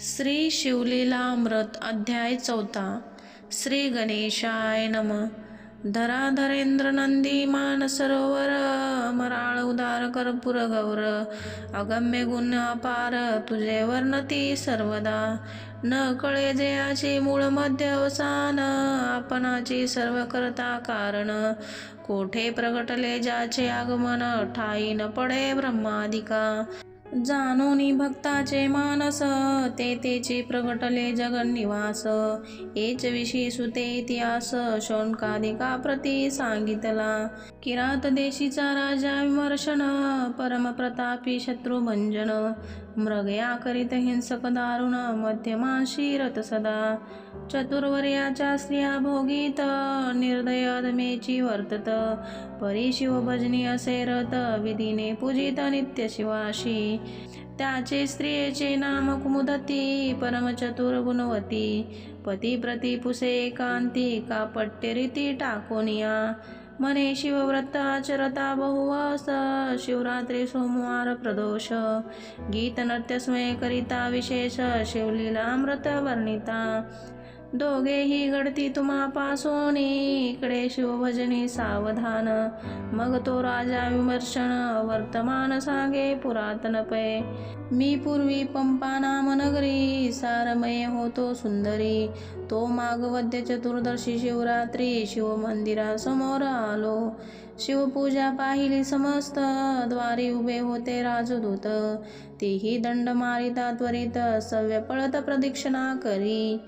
श्री शिवलीलामृत अध्याय चौथा श्री गणेशाय नम। धराधरेंद्र नंदी मान सरोवर मराळ उदार कर्पूर गौर अगम्य गुण अपार तुझे वर्णती सर्वदा। न कळे जयाचे मूळ मध्य अवसान आपणाची सर्व करता कारण। कोठे प्रगटले ज्याचे आगमन ठाई न पडे ब्रह्मादिका। जाणोनी भक्ताचे मानस ते तेचे प्रगटले जगन्निवास. एच विषयी सुते इतिहास शौनकादिका प्रती सांगितला. किरातदेशीचा राजा विमर्शन परमप्रतापी शत्रुभंजन मृगया करीत हिंसक दारुण मध्यमाशी रत सदा. चतुर्वर्याच्या स्त्रिया भोगीत निर्दय अदमेची वर्तत. परी शिवभजनी असे रत विधीने पूजित नित्य शिवाशी. त्याचे स्त्रियेचे नाम कुमुदती परमचतुर गुणवती. पती प्रती पुसे कापट्य रीती टाकोनिया. मने शिवव्रत आचरता बहुवास शिवरात्री सोमवार प्रदोष. गीत नृत्य करिता विशेष शिवलीलामृत वर्णिता. दोघेही गडती तुम्हा इकडे शिवभजनी सावधान. मग तो राजा विमर्शन वर्तमान सांगे पुरातन पै. मी पूर्वी पंपा नाम नगरी सारमय होतो सुंदरी. तो मागवद्य चतुर्दशी शिवरात्री शिवमंदिरासमोर आलो. शिवपूजा पाहिली समस्त द्वारी उभे होते राजदूत. तीही दंड मारिता त्वरित सव्य पळत प्रदक्षिणा करी.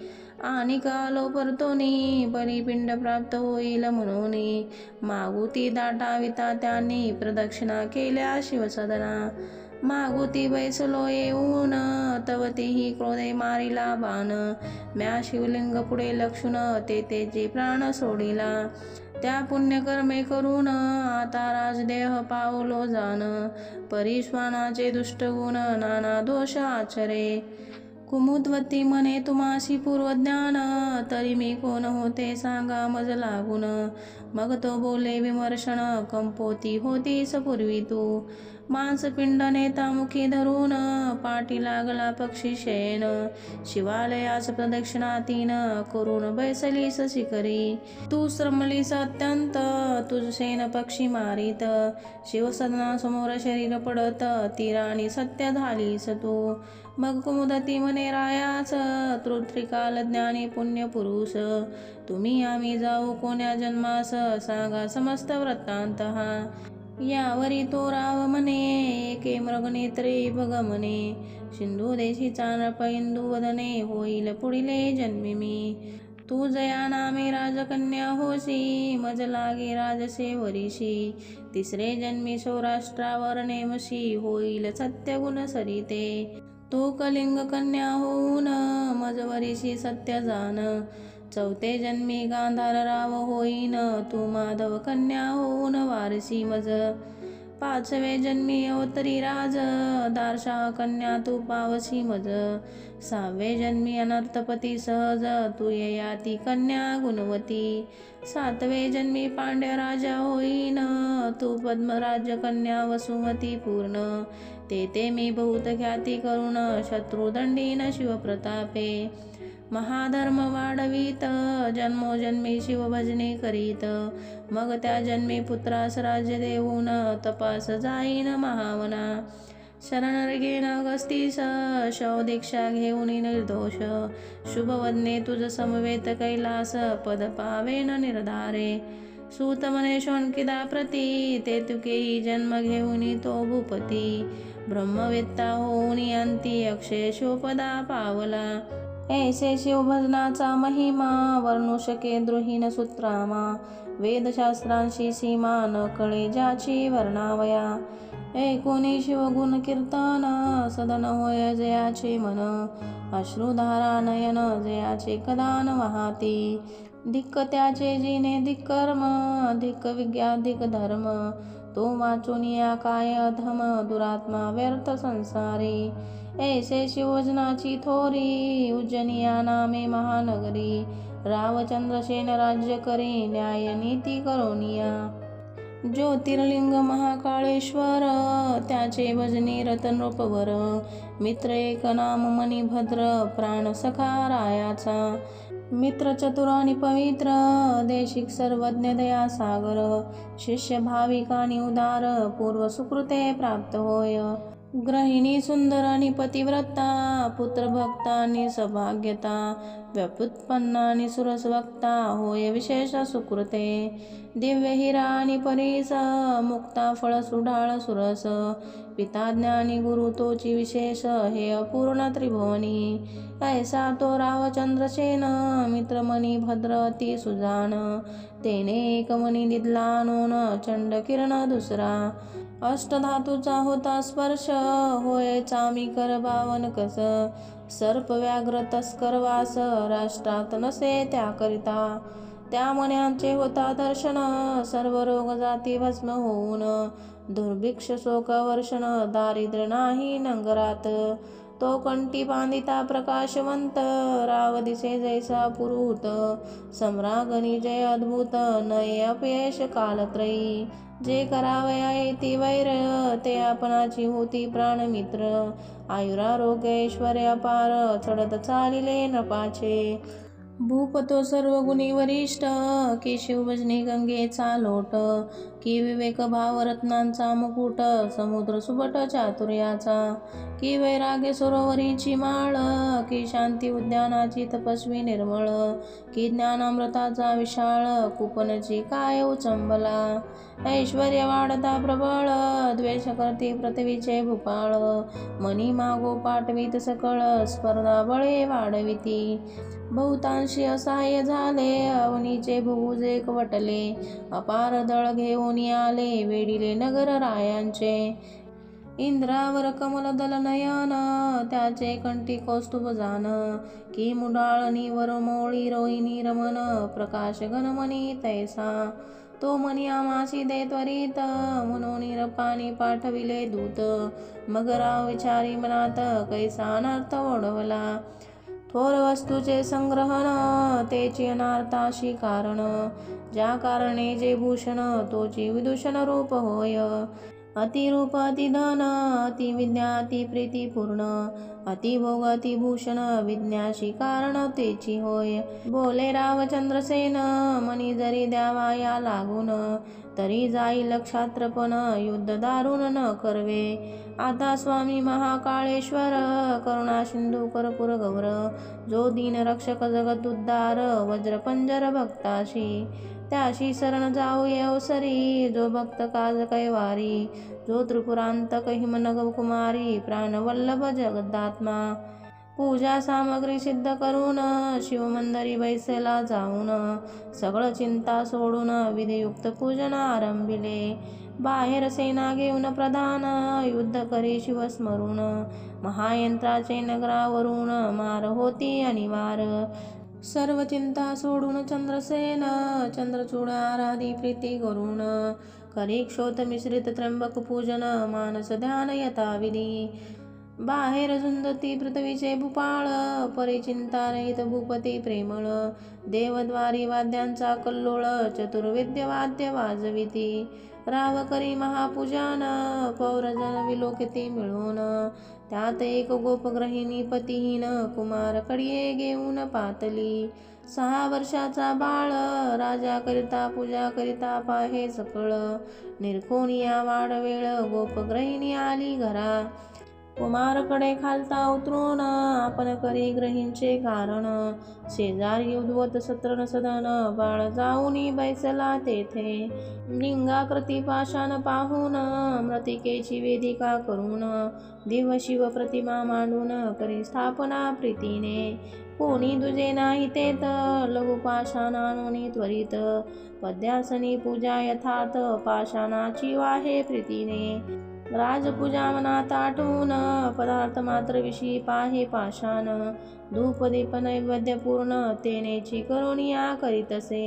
आणि कालो परतोनी परिपिंड प्राप्त होईल म्हणून. मागुती दाटाविता त्यांनी प्रदक्षिणा केल्या शिवसदना. मागुती बैसलो येऊन तवतीही क्रोधे मारिला बाण. म्या शिवलिंग पुढे लक्षुण ते तेचे प्राण सोडिला. त्या पुण्यकर्मे करून आता राजदेह पावलो जाण. परिश्वानाचे दुष्टगुण नाना दोष आचरे. कुमुद्वती म्हणे तुम्हाशी पूर्वज्ञान तरी मी कोण होते सांगा मज लागून. मग तो बोले विमर्शन कंपोती होतीस पूर्वी तू. मांसपिंड नेता मुखी धरून पाठी लागला पक्षी शेण शिवालयास प्रदक्षिणा तीन करून बैसलीस शिखरी. तू श्रमलीस अत्यंत तुझ सेन पक्षी मारित. शिवसदना समोर शरीर पडत तीराणी सत्य झालीस तू. मग कुमुदती म्हणे रायास तृत्रिकाल ज्ञानी पुण्य पुरुष तुम्ही आम्ही जाऊ कोण्या जन्मास सांगा समस्त वृत्तांत. हा यावरी तो राव म्हणे एके मृगनेत्रे भगमने म्हणे सिंधू देशी चानप इंदू वदने होईल पुढिले जन्मी मी. तू जया नामे राजकन्या होशी मज लागे राजसे वरीशी तिसरे जन्मी सौराष्ट्रावर नेमशी होईल सत्यगुण सरिते. तू कलिंग कन्या होऊन मजवरीशी सत्य जाण चौथे जन्मी गांधार राव होईन तू माधव कन्या होऊन वारसी मज। पाचवे जन्मी अवतरी राज दारशा कन्या तू पावसी मज। सहावे जन्मी अनर्थपती सहज तू ययाती कन्या गुणवती। सातवे जन्मी पांड्या राजा होईन तू पद्मराज कन्या वसुमती पूर्ण। ते ते मी बहुत ख्याती करून शत्रुदंडीन शिवप्रतापे. महाधर्म वाढवीत जन्मोजन्मी शिवभजने करीत. मग त्या जन्मी पुत्रास राज्य देऊन तपास जाईन महावना शरण घेण अगस्तीस शव दीक्षा घेऊन निर्दोष. शुभवदने तुझ समवेत कैलास पद पावेन निर्धारे. सूतमने शोणकिदा प्रती ते तुकेही जन्म घेऊन तो भूपती। ब्रह्मवेत्ता होऊन अंती अक्षय शोपदा पावला। ऐसे शिवभजनाचा महिमा वर्णू शके द्रोहीन सूत्रामा। वेदशास्त्रांशी सीमा न कळे ज्याची वर्णावया। एकोणी शिवगुण कीर्तन सदन होय जयाचे मन. अश्रुधारा नयन जयाचे कदान वाहती. धिक्क त्याचे जिने धिक्कर्म धिक्क विज्ञा धिक धर्म. तो वाचून या काय अधम दुरात्मा व्यर्थ संसारी. ऐसे शिवजनाची थोरी उज्जनिया नामे महानगरी. रावचंद्रसेन राज्य करी न्याय नीती करोनिया. ज्योतिर्लिंग महाकाळेश्वर त्याचे भजनी रतनरूपवर मित्र एक नाम मणिभद्र प्राण सखा रायाचा मित्र चतुर पवित्र देशिक सर्वज्ञ दया सागर शिष्य भाविकानी उदार पूर्व सुकृते प्राप्त होय. गृहिणी सुंदर आणि पतिव्रता पुत्रभक्तानि आणि सौभाग्यता व्युत्पन्न आणि सुरस वक्ता होय विशेष सुकृते। दिव्य हिरा आणि परीस मुक्ता फळ सुढाळ सुरस पिता ज्ञानी गुरु तोची विशेष हे अपूर्ण त्रिभुवनी। ऐसा तो रावचंद्रसेन मित्रमणी भद्र सुजान। तेने एकमणी दिदला नोन चंड किरण दुसरा। अष्टधातूचा होता स्पर्श होय चामी कर बावन कस सर्प व्याघ्र तस्कर वास राष्ट्रात नसे त्याकरिता. त्या मन्यांचे होता दर्शन सर्व रोग जाती भस्म होऊन. दुर्भिक्ष शोक वर्षण दारिद्र्य नाही नंगरात. तो कंटी बांधिता प्रकाशवंत राव दिसे जैसा पुरुत सम्रागणी जय अद्भुत नय अपयश कालत्रयी. जे करावया येती वैर ते आपणाची होती प्राणमित्र आयुरारोग्य ऐश्वर्य अपार चढत चालिले नपाचे भूपतो सर्व गुणी वरिष्ठ की शिवभजनी गंगेचा लोट. की विवेक भाव रत्नांचा मुकुट समुद्र सुबट चातुर्याचा. की वैराग्य सरोवरीची माळ की शांती उद्यानाची तपस्वी निर्मळ. की ज्ञानामृताचा विशाळ कुपनची काय उचंबला. ऐश्वर्य वाढता प्रबळ द्वेष करती पृथ्वीचे भूपाळ. मनी मागो पाठवीत सकळ स्पर्धा बळे वाढविती. बहुतांशी असहाय्य झाले अवनीचे भुज वटले अपार दळ घेऊन आले वेडिले नगर रायांचे. इंद्रावर कमल दल नयन त्याचे कंठी कौस्तुभ जान. की मुडाळणीवर मोळी रोहिणी रमन प्रकाश घनमणी तैसा. तो मनी आमासी दे त्वरित. म्हणून पाणी पाठविले दूत. मग राव विचारी मनात कैसा अनर्थ ओढवला? थोर वस्तूचे संग्रहण तेची अनार्थाशी कारण. ज्या कारणे जे भूषण तोची विदूषण रूप होय. अतिरूप अतिधन अति विद्या अतिभोग अतिभूषण विज्ञाशी कारण तेची होय. बोले रावचंद्रसेन मनी जरी द्यावा या लागून तरी जाईल लक्षात्रपण युद्ध दारुण न करवे. आता स्वामी महाकाळेश्वर करुणा सिंधू करपुर गौर जो दीन रक्षक जगत उद्धार वज्रपंजर भक्ताशी. त्याशी शरण जाऊ येवसरी जो भक्त काज कैवारी जो त्रिपुरांत हिमनग कुमारी प्राणवल्लभ जगदात्मा पूजा सामग्री सिद्ध करून शिवमंदिरी बैसेला जाऊन सगळं चिंता सोडून विधियुक्त पूजन आरंभिले. बाहेर सेना घेऊन प्रधान युद्ध करी शिवस्मरून महायंत्राचे नगरावरून मार होती अनिवार. सर्व चिंता सोडून चंद्रसेन चंद्रचूड आराधी प्रीती करून करी क्षोत मिश्रित त्र्यंबक पूजन मानस ध्यान यथाविधी बाहेर झुंजती पृथ्वीचे भूपाळ परिचिंता रहित भूपती प्रेमळ. देवद्वारी वाद्यांचा कल्लोळ चतुर्विद्य वाद्य वाजविती. राव करी महापूजान पौरजन विलोकिती मिळून. त्यात एक गोपग्रहिणी पतीहीन कुमार कडिये घेऊन पातली. सहा वर्षाचा बाळ राजा करिता पूजा करिता पाहे सकळ. निरखोनिया वाडवेळ गोपग्रहिणी आली घरा. कुमारकडे खालता उतरून आपण करी ग्रहींचे कारण. शेजारी उद्वत सत्र सदन बाळ जाऊन बैसला तेथे. लिंगाकृती पाषाण पाहून मृतिकेची वेदिका करून दिव शिव प्रतिमा मांडून करी स्थापना प्रीतीने. कोणी दुजे नाही तेत लघु पाषाणानोनी त्वरित. पद्यासनी पूजा यथार्थ पाषाणाची वाहे प्रीतीने. राजपूजा मनात आठवून पदार्थ मात्र विषयी पाहे पाषाण. धूप दीप नैवेद्य पूर्ण तेनेची करुणिया करीतसे.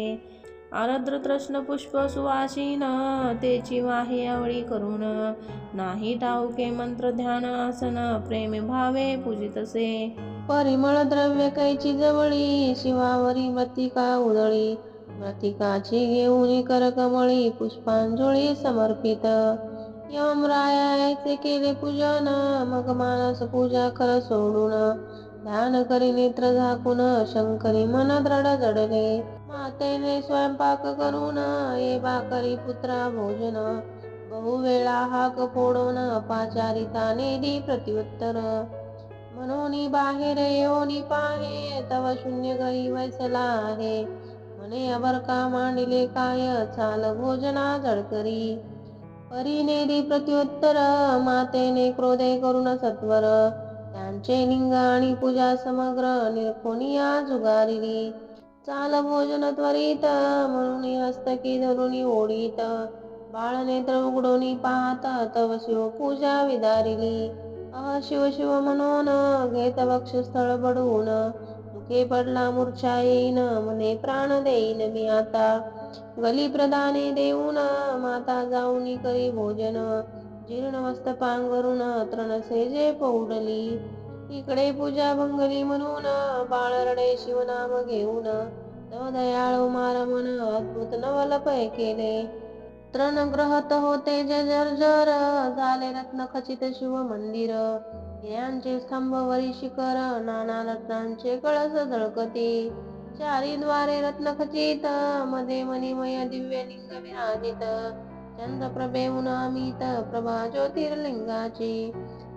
आरद्र तृष्ण पुष्प सुवासीन तेची वाहे आवळी करून नाही टाऊके मंत्र ध्यान आसन प्रेम भावे पूजितसे. परिमळ द्रव्य कैची जवळी शिवावरी मृतिका उदळी मृतिकाची घेऊन करकमळी पुष्पांजळी समर्पित. यमरायाचे केले पूजन मग मानस पूजा कर सोडून. ध्यान करी नेत्र झाकून शंकरी मन दृढ जडले. मातेने स्वयंपाक करून ये बाकरी पुत्रा भोजन. बहुवेळा हाक फोडून पाचारिताने दी प्रत्युत्तर. म्हणून बाहेर येऊनी पाहे तव शून्य घरी वैसला आहे. म्हणे अबरका मांडले काय चाल भोजना जडकरी. परीने प्रत्युत्तर मातेने क्रोधे करून सत्वर. त्यांचे लिंग आणि पूजा समग्र निरखोनिया जुगारिली. चाल भोजन त्वरित म्हणून हस्तकी धरुणी ओढीत. बाळ नेत्र उघडून पाहत तव शिव पूजा विदारिली. अ शिव शिव म्हणून घेत वक्षस्थळ बडवून दुखे पडला मूर्छा येईन मने प्राण देईन मी आता गली प्रदाने देऊन माता जाऊनी करी भोजन। जीर्ण मस्त पांघरून तृणसे जे पौडली। इकडे पूजा भंगली म्हणून बाळरडे शिवनाम घेऊन। तव दयाळू मार मन अद्भुत नवलपय केले। तृण ग्रहत होते जे जर्जर झाले रत्न खचित शिव मंदिर यांचे स्तंभ वरी शिखर नाना रत्नांचे कळस झळकते चारी द्वारे रत्न खचित मध्ये मणिमय दिव्य लिंग विराजित. चंद्रप्रभे अमित प्रभा ज्योतिर्लिंगाची.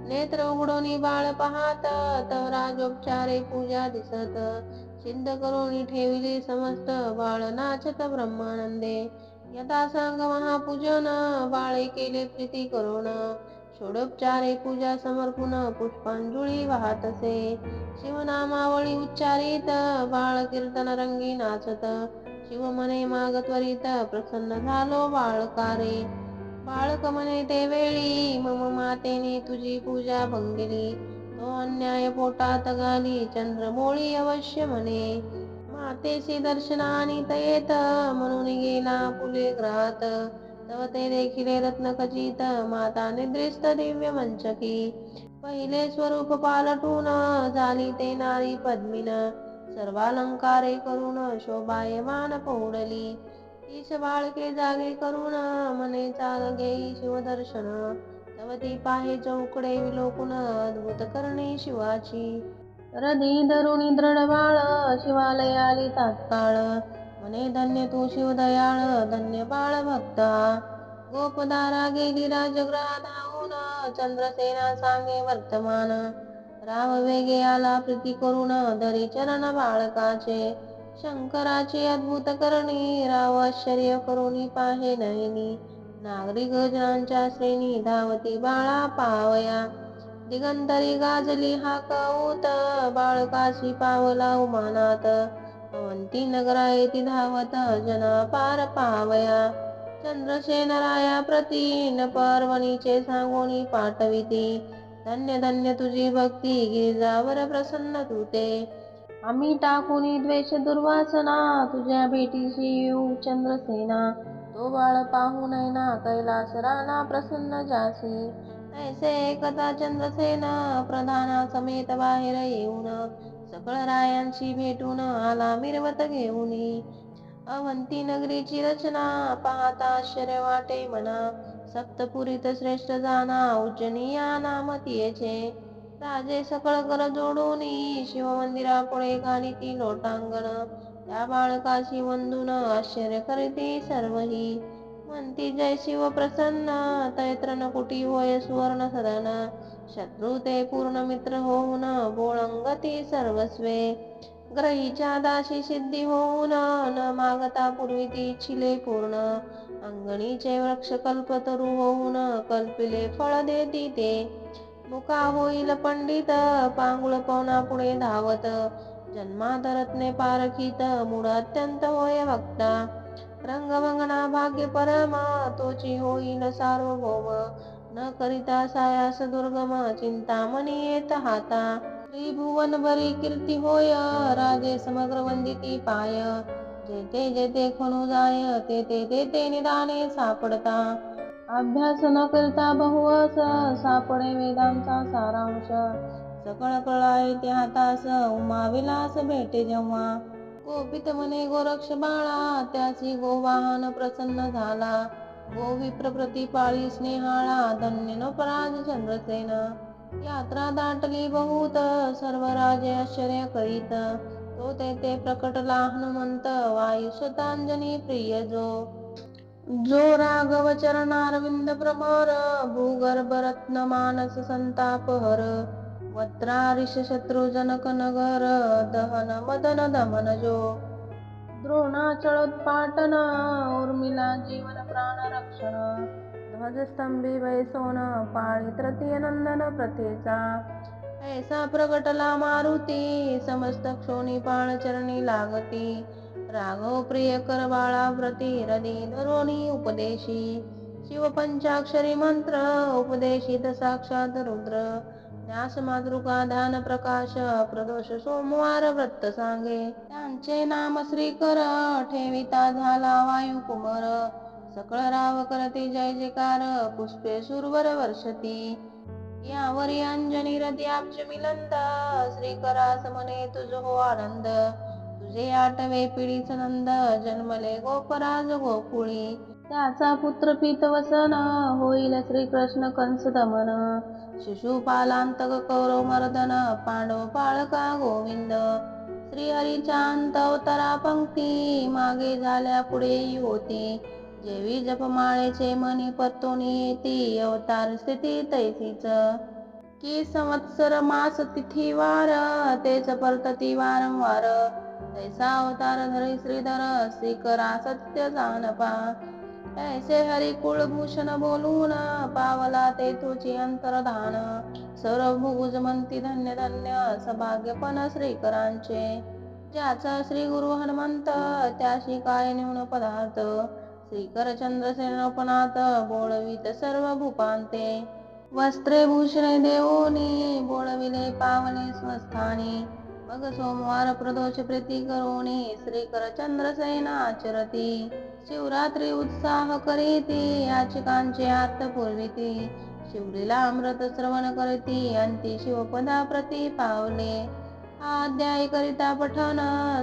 नेत्र उघडून बाळ पाहात तव राजोपचारे पूजा दिसत. सिद्ध करून ठेविली समस्त बाळ नाचत ब्रह्मानंदे. यथा सांग महापूजन बाळे केले प्रीती करून षोडोपचारे पूजा समर्पून पुष्पांजुळी वाहत असे शिवनामावळी उच्चारित बाळ कीर्तन रंगी नाचत. शिव मने माग त्वरित प्रसन्न झालो बाळकारे. बाळक म्हणे ते वेळी मम मातेने तुझी पूजा भंगिली. तो अन्याय पोटात घाली चंद्रमोळी अवश्य म्हणे. मातेशी दर्शनानी तयेत म्हणून गेला फुले ग्रहात. तव ते देखिले रत्न खचित माता निद्रिस्त दिव्य मंचकी पहिले स्वरूप पालटून झाली ते नारी पद्मिन सर्वालंकारे करून शोभायमान पौडली। ईश बाळके जागे करून मने चाल घेई शिवदर्शन। तवती पाहे चौकडे विलोकुन अद्भुत करणे शिवाची। रदी धरुणी दृढ बाळ शिवालयाली तात्काळ। म्हणे धन्य तू शिवदयाळ धन्य बाळ भक्ता. गोपदारा गेली राजगृहा धावून चंद्रसेना सांगे वर्तमान. राव वेगे आला प्रीती करून धरी चरण बाळकाचे. शंकराची अद्भुत करणी राव आश्चर्य करून पाहे नयनी. नागरी गजनांच्या श्रेणी धावती बाळा पावया. दिगंतरी गाजली हा कौत बाळकाशी पावला उमानात. अवंती नगरा येती धावत जना पार पावया. चंद्रसेनराया राया पर्वणीचे सांगोनी पाठविती धन्य धन्य तुझी भक्ती गिरिजावर प्रसन्न तू ते. आम्ही टाकूनी द्वेष दुर्वासना तुझ्या भेटीशी येऊ चंद्रसेना. तो बाळ पाहू नैना कैलास राणा प्रसन्न जासी ऐसे एकदा चंद्रसेना प्रधाना समेत बाहेर येऊन सकळरायांशी भेटून आला मिरवत घेऊन. अवंती नगरीची रचना पाहता आश्चर्य वाटे मना. सप्तपुरीत श्रेष्ठ जाना उज्जनिया नामतीयेचे राजे सकळ कर जोडून शिवमंदिरा पुढे घाली ती लोटांगण. त्या बाळकाशी वंदून आश्चर्य करीते सर्वही. म्हणती जय शिव प्रसन्न तैत्रन कुटी होय सुवर्ण सदन. शत्रू ते पूर्ण मित्र होऊन बोळंगती सर्वस्वे. ग्रहीच्या दाशी सिद्धी होऊन न मागता पूर्वी ती छिले पूर्ण. अंगणीचे वृक्ष कल्पतरू होऊन कल्पिले फळ देती ते. मुका होईल पंडित पांगुळ पवना पुढे धावत. जन्मात रत्ने पारखीत मूळ अत्यंत होय वक्ता रंगवंगणा भाग्य परमा तोची होईल सार्वभौम. न करिता सायास दुर्गम चिंतामणी येत हाता. त्रिभुवन भरी कीर्ती होय राजे समग्र वंदिती पाय. जेते जेते खणू जाय ते ते ते ते निदाने सापडता. अभ्यास न करता बहुवस सापडे वेदांचा सारांश. सकळ कळा येते हातास उमा विलास भेटे जेव्हा. गोपित मने गोरक्ष बाळा त्याची गोवाहन प्रसन्न झाला. गोविप्र प्रतिपाळी स्नेहाळा धन्य न पराज चंद्रसेन। यात्रा दाटली बहुत सर्व राजे आश्चर्य करीत। तो तेथे प्रकटला हनुमंत वायुसतांजनी प्रिय जो। जो राघव चरणारविंद भ्रमर भूगर्भ रत्न मानस संताप हर। वत्रारिष शत्रुजनक नगर दहन मदन दमन जो। द्रोणाचळोत्पाटन उर्मिला जीवन प्राण रक्षण ध्वजस्तंभी वैसोन पाळी तृतीय नंदन प्रथेचा। ऐसा प्रगटला मारुती समस्त क्षोणी पाळ चरणी लागती। राघव प्रिय कर बाळा व्रती हृदी धरोणी उपदेशी। शिव पंचाक्षरी मंत्र उपदेशित साक्षात रुद्र। ज्ञास मातृका ध्यान प्रकाश प्रदोष सोमवार व्रत सांगे त्यांचे नाम श्रीकर ठेविता झाला वायू कुमार सकळ राव करते जय जयकार पुष्पे सुरवर वर्षती। यावरी अंजनी हृदयाब्ज मिलंद। श्रीकरास समने तुझ हो आनंद। तुझे आठवे पिढीच नंद। जन्मले गोपराज गोकुळी। त्याचा पुत्र पितवसन होईल श्रीकृष्ण कंस दमन शिशुपालांतक कौरव मर्दन पांडव पाळका गोविंद. श्रीहरिचांत अवतरा अवतारा पंक्ती मागे झाल्या पुढे होती जेवी जपमाळेचे मनी परतोनी येती अवतार स्थिती तैसीच. की संवत्सर मास तिथी वार तेच परतती वारंवार. तैसा अवतार धरी श्रीधर श्रीकरा सत्य जानपा ऐसे हरी कुळभूषण बोलून पावला ते तुझी अंतर्धान. सर्व भुज म्हणती धन्य धन्य सभाग्यपण श्रीकरांचे. ज्याचा श्री गुरु हनुमंत त्याशी काय न्यून पदार्थ? श्रीकर चंद्रसेनोपनाथ बोळवीत सर्व भूपांते. वस्त्रे भूषणे देवोनी बोळविले पावले स्वस्थानी. मग सोमवार प्रदोष प्रीती करोणी श्रीकर चंद्रसेना आचरती. शिवरात्री उत्साह करीती याचिकांचे आर्थ पुरविती. शिवलीला अमृत श्रवण करीती अंती शिवपदा प्रती पावले अध्याय करिता पठन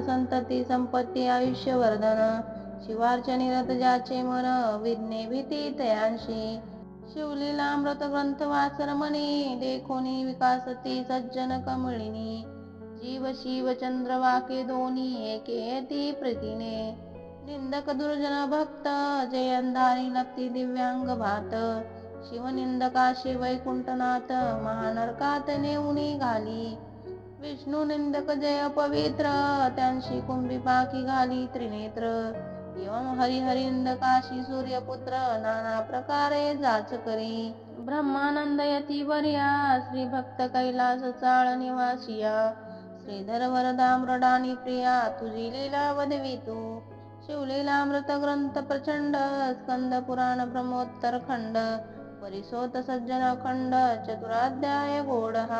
संतती संपत्ती आयुष्यवर्धन. वर्धन निरत ज्याचे मन विज्ञे भीती तयांशी. शिवलीला अमृत ग्रंथ वासरमणी देखोनी विकासती सज्जन कमळिनी. जीव शिव चंद्र वाके दोन्ही एके ती प्रीतीने. निंदक दुर्जन भक्त जयंधारी लपती दिव्यांग भात। शिवनिंदकाशी वैकुंठनाथ महानरकात नेऊनी घाली। विष्णू निंदक जय पवित्र त्यांशी कुंभी पाकी घाली त्रिनेत्र। एवं हरिहरिंदकाशी सूर्यपुत्र नाना प्रकारे जाच करी। ब्रह्मानंद यती वर्या श्री भक्त कैलास चाळ निवासिया। श्रीधर वरदा मृडानी प्रिया तुझी लीला वदवी तू शिवलीलामृत ग्रंथ प्रचंड स्कंद पुराण ब्रह्मोत्तर खंड परिसोत सज्जन खंड चतुराध्याय गोडः